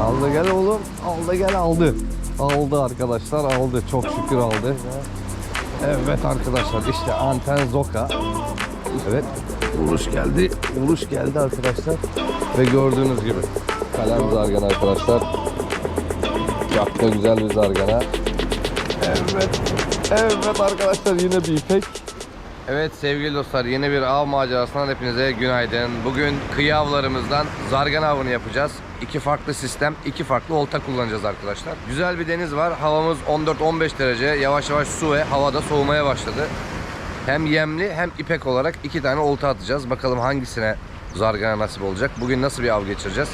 Aldı gel oğlum. Aldı gel aldı. Aldı arkadaşlar aldı. Çok şükür aldı. Evet arkadaşlar işte anten zoka. Evet. Vuruş geldi. Vuruş geldi arkadaşlar. Ve gördüğünüz gibi kalem zargana arkadaşlar. Da güzel bir zargana. Evet. Evet arkadaşlar yine bir ipek. Evet sevgili dostlar yeni bir av macerasından hepinize günaydın. Bugün kıyı avlarımızdan zargan avını yapacağız. İki farklı sistem, iki farklı olta kullanacağız arkadaşlar. Güzel bir deniz var. Havamız 14-15 derece. Yavaş yavaş su ve havada soğumaya başladı. Hem yemli hem ipek olarak iki tane olta atacağız. Bakalım hangisine zargana nasip olacak. Bugün nasıl bir av geçireceğiz.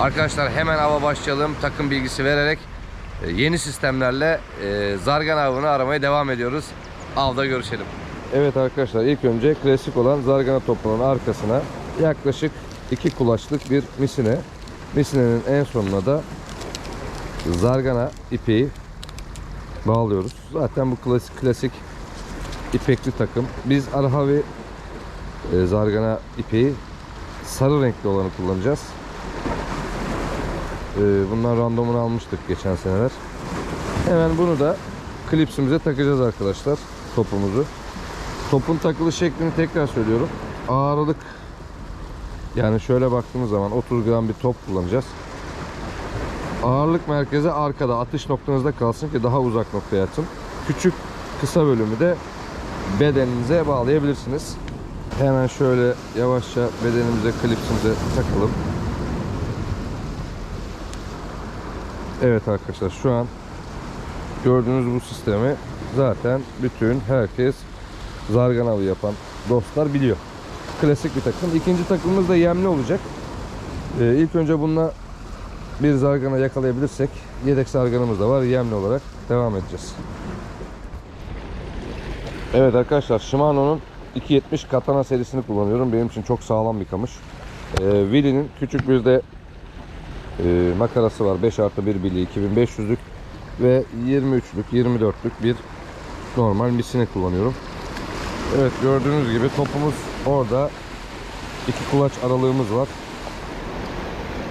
Arkadaşlar hemen ava başlayalım. Takım bilgisi vererek e, yeni sistemlerle e, zargan avını aramaya devam ediyoruz. Avda görüşelim. Evet arkadaşlar ilk önce klasik olan zargana topunun arkasına yaklaşık iki kulaçlık bir misine. Misinenin en sonuna da zargana ipeği bağlıyoruz. Zaten bu klasik klasik ipekli takım. Biz arhavi e, zargana ipeği sarı renkli olanı kullanacağız. E, bundan randomunu almıştık geçen seneler. Hemen bunu da klipsimize takacağız arkadaşlar topumuzu. Topun takılı şeklini tekrar söylüyorum. Ağırlık yani şöyle baktığımız zaman 30 gram bir top kullanacağız. Ağırlık merkezi arkada atış noktanızda kalsın ki daha uzak noktaya atın. Küçük kısa bölümü de bedeninize bağlayabilirsiniz. Hemen şöyle yavaşça bedenimize klipsimize takalım. Evet arkadaşlar şu an gördüğünüz bu sistemi zaten bütün herkes zargan avı yapan dostlar biliyor. Klasik bir takım. İkinci takımımız da yemli olacak. Ee, ilk önce bununla bir zargana yakalayabilirsek yedek zarganımız da var. Yemli olarak devam edeceğiz. Evet arkadaşlar Shimano'nun 270 Katana serisini kullanıyorum. Benim için çok sağlam bir kamış. Ee, Willy'nin küçük bir de e, makarası var. 5 artı 1 bili 2500'lük ve 23'lük 24'lük bir normal misini kullanıyorum. Evet gördüğünüz gibi topumuz orada. iki kulaç aralığımız var.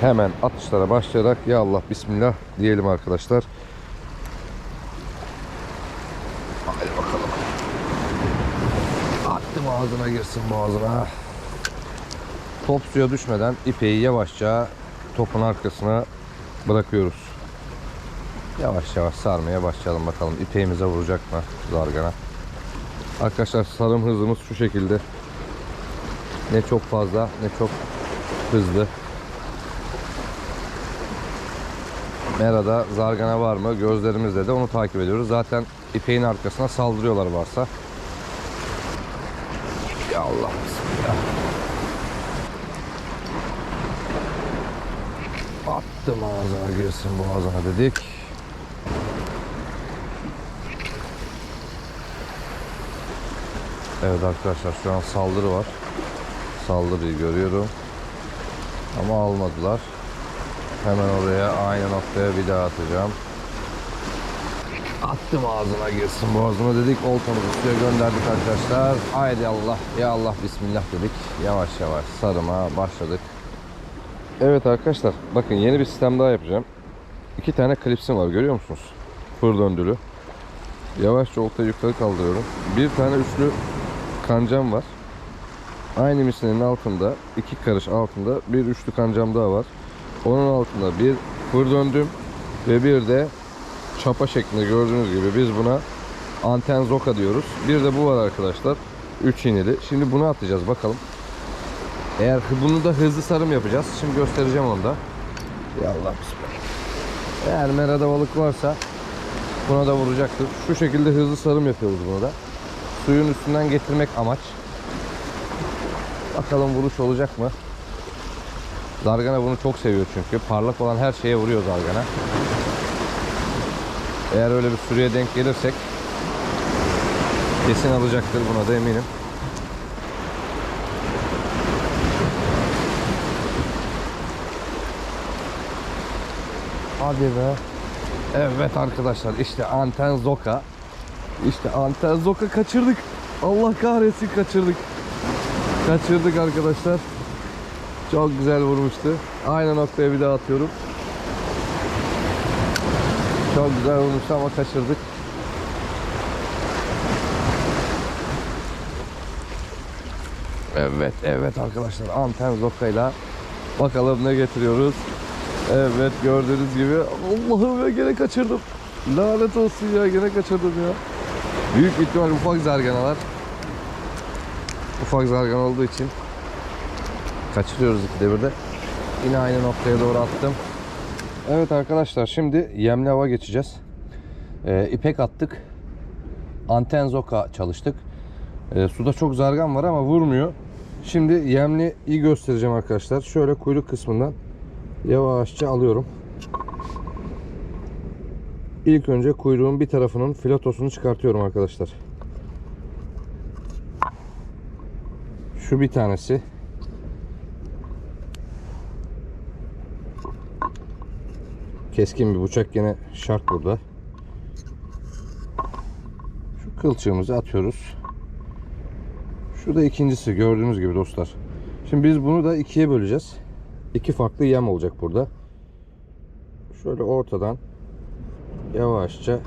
Hemen atışlara başlayarak ya Allah bismillah diyelim arkadaşlar. Hadi bakalım. Attım ağzına girsin boğazına. Top suya düşmeden ipeyi yavaşça topun arkasına bırakıyoruz. Yavaş yavaş sarmaya başlayalım bakalım. İpeğimize vuracak mı zargana? Arkadaşlar sarım hızımız şu şekilde. Ne çok fazla ne çok hızlı. Merada zargana var mı gözlerimizle de onu takip ediyoruz. Zaten ipeğin arkasına saldırıyorlar varsa. Ya Allah bismillah. Attım ağzına girsin boğazına dedik. Evet arkadaşlar şu an saldırı var. Saldırıyı görüyorum. Ama almadılar. Hemen oraya aynı noktaya bir daha atacağım. Attım ağzına girsin boğazıma dedik. Oltamızı suya gönderdik arkadaşlar. Haydi Allah ya Allah bismillah dedik. Yavaş yavaş sarıma başladık. Evet arkadaşlar bakın yeni bir sistem daha yapacağım. İki tane klipsim var görüyor musunuz? Fır döndülü. Yavaşça oltayı yukarı kaldırıyorum. Bir tane üçlü kancam var. Aynı misinin altında iki karış altında bir üçlü kancam daha var. Onun altında bir fır döndüm ve bir de çapa şeklinde gördüğünüz gibi biz buna anten zoka diyoruz. Bir de bu var arkadaşlar. 3 iğneli. Şimdi bunu atacağız bakalım. Eğer bunu da hızlı sarım yapacağız. Şimdi göstereceğim onu da. Ya Allah bismillah. Eğer merada balık varsa buna da vuracaktır. Şu şekilde hızlı sarım yapıyoruz bunu da. Suyun üstünden getirmek amaç. Bakalım vuruş olacak mı? Zargana bunu çok seviyor çünkü. Parlak olan her şeye vuruyor zargana. Eğer öyle bir sürüye denk gelirsek kesin alacaktır buna da eminim. Hadi be. Evet arkadaşlar işte anten zoka. İşte anten zoka kaçırdık. Allah kahretsin kaçırdık. Kaçırdık arkadaşlar. Çok güzel vurmuştu. Aynı noktaya bir daha atıyorum. Çok güzel vurmuştu ama kaçırdık. Evet, evet arkadaşlar anten zokayla bakalım ne getiriyoruz. Evet gördüğünüz gibi Allah'ım ya gene kaçırdım. Lanet olsun ya gene kaçırdım ya. Büyük ihtimal ufak zarganalar. Ufak zargan olduğu için kaçırıyoruz ikide bir de. Yine aynı noktaya doğru attım. Evet arkadaşlar şimdi yemli hava geçeceğiz. Ee, ipek attık. Anten zoka çalıştık. Ee, suda çok zargan var ama vurmuyor. Şimdi yemli iyi göstereceğim arkadaşlar. Şöyle kuyruk kısmından yavaşça alıyorum. İlk önce kuyruğun bir tarafının filatosunu çıkartıyorum arkadaşlar. Şu bir tanesi. Keskin bir bıçak gene şart burada. Şu kılçığımızı atıyoruz. Şu da ikincisi gördüğünüz gibi dostlar. Şimdi biz bunu da ikiye böleceğiz. İki farklı yem olacak burada. Şöyle ortadan yavaşça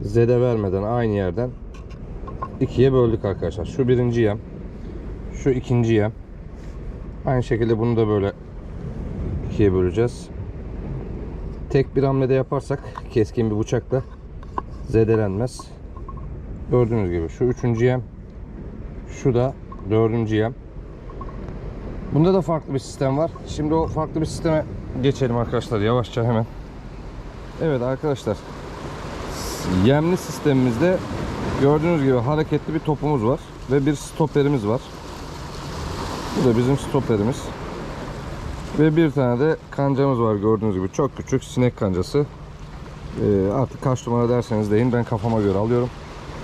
zede vermeden aynı yerden ikiye böldük arkadaşlar. Şu birinci yem. Şu ikinci yem. Aynı şekilde bunu da böyle ikiye böleceğiz. Tek bir hamlede yaparsak keskin bir bıçakla zedelenmez. Gördüğünüz gibi şu üçüncü yem. Şu da dördüncü yem. Bunda da farklı bir sistem var. Şimdi o farklı bir sisteme geçelim arkadaşlar yavaşça hemen. Evet arkadaşlar. Yemli sistemimizde gördüğünüz gibi hareketli bir topumuz var ve bir stoperimiz var. Bu da bizim stoperimiz. Ve bir tane de kancamız var gördüğünüz gibi. Çok küçük sinek kancası. Ee, artık kaç numara derseniz deyin ben kafama göre alıyorum.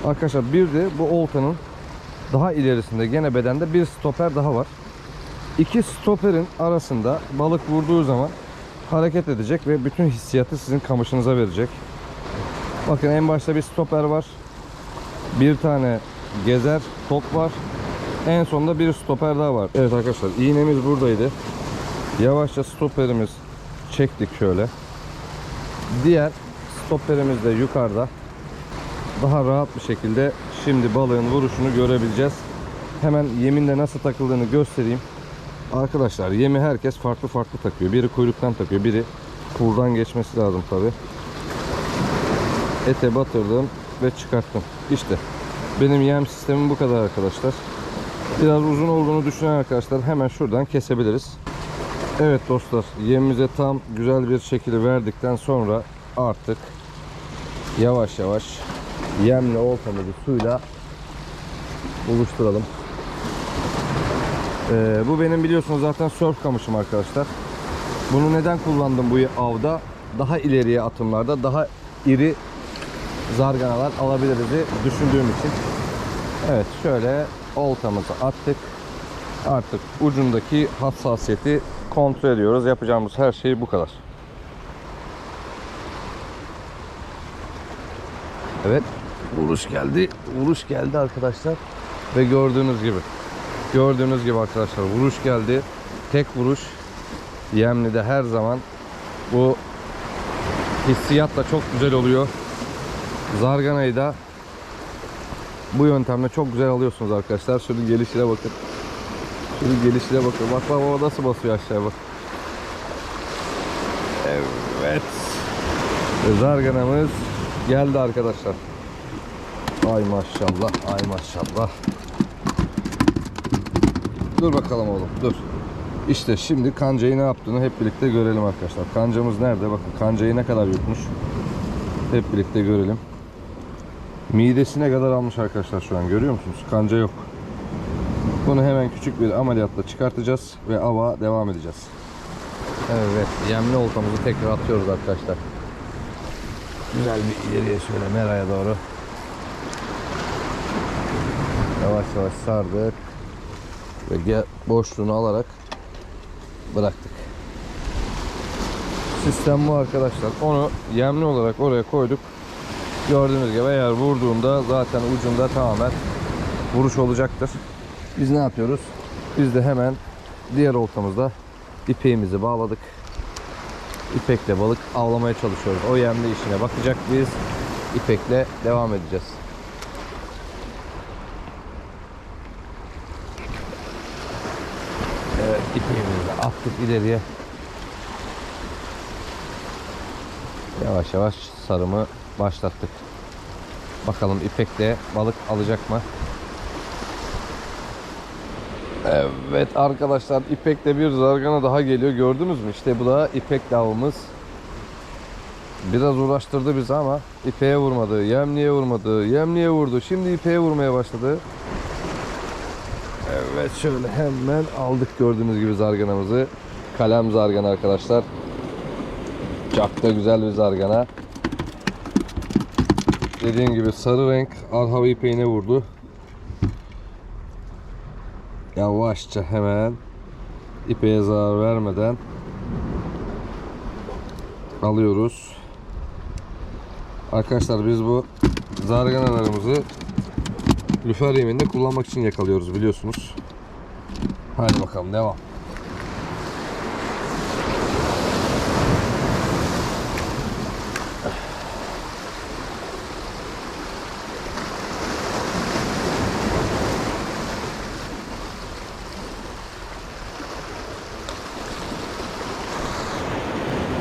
Arkadaşlar bir de bu oltanın daha ilerisinde gene bedende bir stoper daha var. İki stoperin arasında balık vurduğu zaman hareket edecek ve bütün hissiyatı sizin kamışınıza verecek. Bakın en başta bir stoper var. Bir tane gezer top var. En sonunda bir stoper daha var. Evet arkadaşlar iğnemiz buradaydı. Yavaşça stoperimiz çektik şöyle. Diğer stoperimiz de yukarıda. Daha rahat bir şekilde şimdi balığın vuruşunu görebileceğiz. Hemen yeminle nasıl takıldığını göstereyim. Arkadaşlar yemi herkes farklı farklı takıyor. Biri kuyruktan takıyor, biri puldan geçmesi lazım tabi. Ete batırdım ve çıkarttım. İşte benim yem sistemim bu kadar arkadaşlar. Biraz uzun olduğunu düşünen arkadaşlar hemen şuradan kesebiliriz. Evet dostlar yemimize tam güzel bir şekilde verdikten sonra artık yavaş yavaş yemle oltamızı suyla buluşturalım. Ee, bu benim biliyorsunuz zaten surf kamışım arkadaşlar. Bunu neden kullandım bu avda? Daha ileriye atımlarda daha iri zarganalar alabiliriz diye düşündüğüm için. Evet şöyle oltamızı attık. Artık ucundaki hassasiyeti kontrol ediyoruz. Yapacağımız her şey bu kadar. Evet. Vuruş geldi. Vuruş geldi arkadaşlar. Ve gördüğünüz gibi. Gördüğünüz gibi arkadaşlar vuruş geldi. Tek vuruş. Yemli'de her zaman bu hissiyat da çok güzel oluyor. Zarganayı da bu yöntemle çok güzel alıyorsunuz arkadaşlar. Şunun gelişine bakın. Şunun gelişine bakın. Bak bak bak nasıl basıyor aşağıya bak. Evet. Ve Zarganamız geldi arkadaşlar. Ay maşallah, ay maşallah. Dur bakalım oğlum, dur. İşte şimdi kancayı ne yaptığını hep birlikte görelim arkadaşlar. Kancamız nerede? Bakın kancayı ne kadar yutmuş. Hep birlikte görelim. Midesine kadar almış arkadaşlar şu an görüyor musunuz? Kanca yok. Bunu hemen küçük bir ameliyatla çıkartacağız ve ava devam edeceğiz. Evet, yemli oltamızı tekrar atıyoruz arkadaşlar. Güzel bir ileriye şöyle meraya doğru. Yavaş yavaş sardık ve boşluğunu alarak bıraktık. Sistem bu arkadaşlar. Onu yemli olarak oraya koyduk. Gördüğünüz gibi eğer vurduğunda zaten ucunda tamamen vuruş olacaktır. Biz ne yapıyoruz? Biz de hemen diğer oltamızda ipeğimizi bağladık. İpekle balık avlamaya çalışıyoruz. O yemli işine bakacak biz. İpekle devam edeceğiz. Evet de attık ileriye. Yavaş yavaş sarımı başlattık. Bakalım İpek de balık alacak mı? Evet arkadaşlar İpek'te bir zargana daha geliyor. Gördünüz mü? İşte bu da İpek avımız. Biraz uğraştırdı bizi ama ipeğe vurmadı, yemliğe vurmadı, yemliğe vurdu. Şimdi ipeğe vurmaya başladı. Evet şöyle hemen aldık gördüğünüz gibi zarganamızı. Kalem zargana arkadaşlar. Çok da güzel bir zargana. Dediğim gibi sarı renk arhava ipeğine vurdu. Yavaşça hemen ipeğe zarar vermeden alıyoruz. Arkadaşlar biz bu zarganalarımızı lüfer yeminde kullanmak için yakalıyoruz biliyorsunuz. Hadi bakalım devam.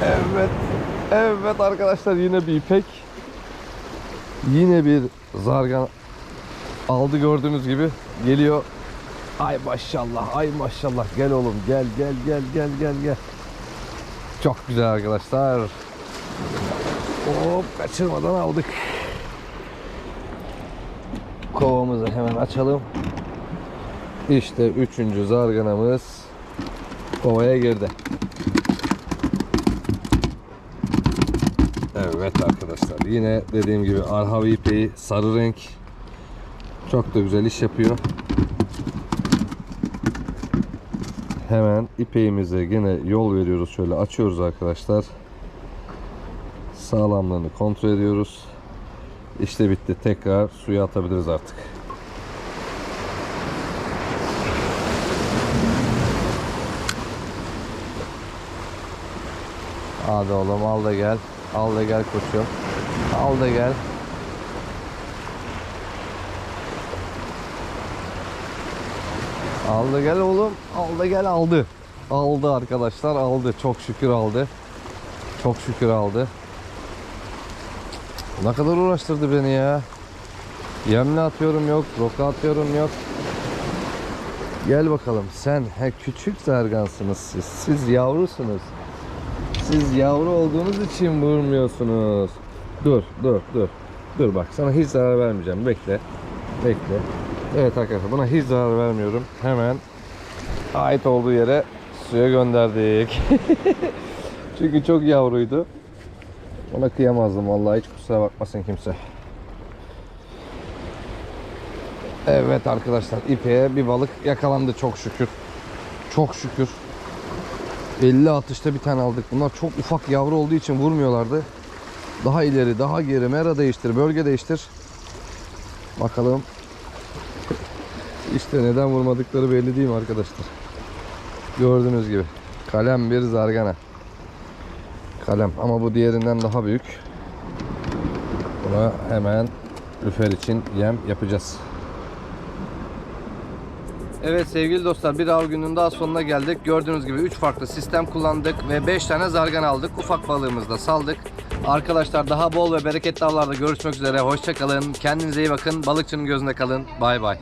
Evet. Evet arkadaşlar yine bir ipek. Yine bir zargan aldı gördüğünüz gibi. Geliyor. Ay maşallah, ay maşallah. Gel oğlum, gel, gel, gel, gel, gel, gel. Çok güzel arkadaşlar. Hop, kaçırmadan aldık. Kovamızı hemen açalım. İşte üçüncü zarganamız kovaya girdi. Evet arkadaşlar yine dediğim gibi arhavi ipeği sarı renk çok da güzel iş yapıyor. Hemen ipeğimize yine yol veriyoruz şöyle açıyoruz arkadaşlar. Sağlamlığını kontrol ediyoruz. İşte bitti tekrar suya atabiliriz artık. Hadi oğlum al da gel. Al da gel koçum. Al da gel. Al da gel oğlum. Al da gel aldı. Aldı arkadaşlar aldı. Çok şükür aldı. Çok şükür aldı. Ne kadar uğraştırdı beni ya. Yemle atıyorum yok. Roka atıyorum yok. Gel bakalım sen he küçük zargansınız siz. Siz yavrusunuz. Siz yavru olduğunuz için vurmuyorsunuz. Dur, dur, dur. Dur bak sana hiç zarar vermeyeceğim. Bekle. Bekle. Evet arkadaşlar buna hiç zarar vermiyorum. Hemen ait olduğu yere suya gönderdik. Çünkü çok yavruydu. Ona kıyamazdım vallahi hiç kusura bakmasın kimse. Evet arkadaşlar ipeğe bir balık yakalandı çok şükür. Çok şükür. 50 atışta bir tane aldık. Bunlar çok ufak yavru olduğu için vurmuyorlardı. Daha ileri, daha geri. Mera değiştir, bölge değiştir. Bakalım. İşte neden vurmadıkları belli değil mi arkadaşlar? Gördüğünüz gibi. Kalem bir zargana. Kalem ama bu diğerinden daha büyük. Buna hemen lüfer için yem yapacağız. Evet sevgili dostlar bir av gününün daha sonuna geldik. Gördüğünüz gibi 3 farklı sistem kullandık ve 5 tane zargan aldık. Ufak balığımızı da saldık. Arkadaşlar daha bol ve bereketli avlarda görüşmek üzere. Hoşçakalın. Kendinize iyi bakın. Balıkçının gözünde kalın. Bay bay.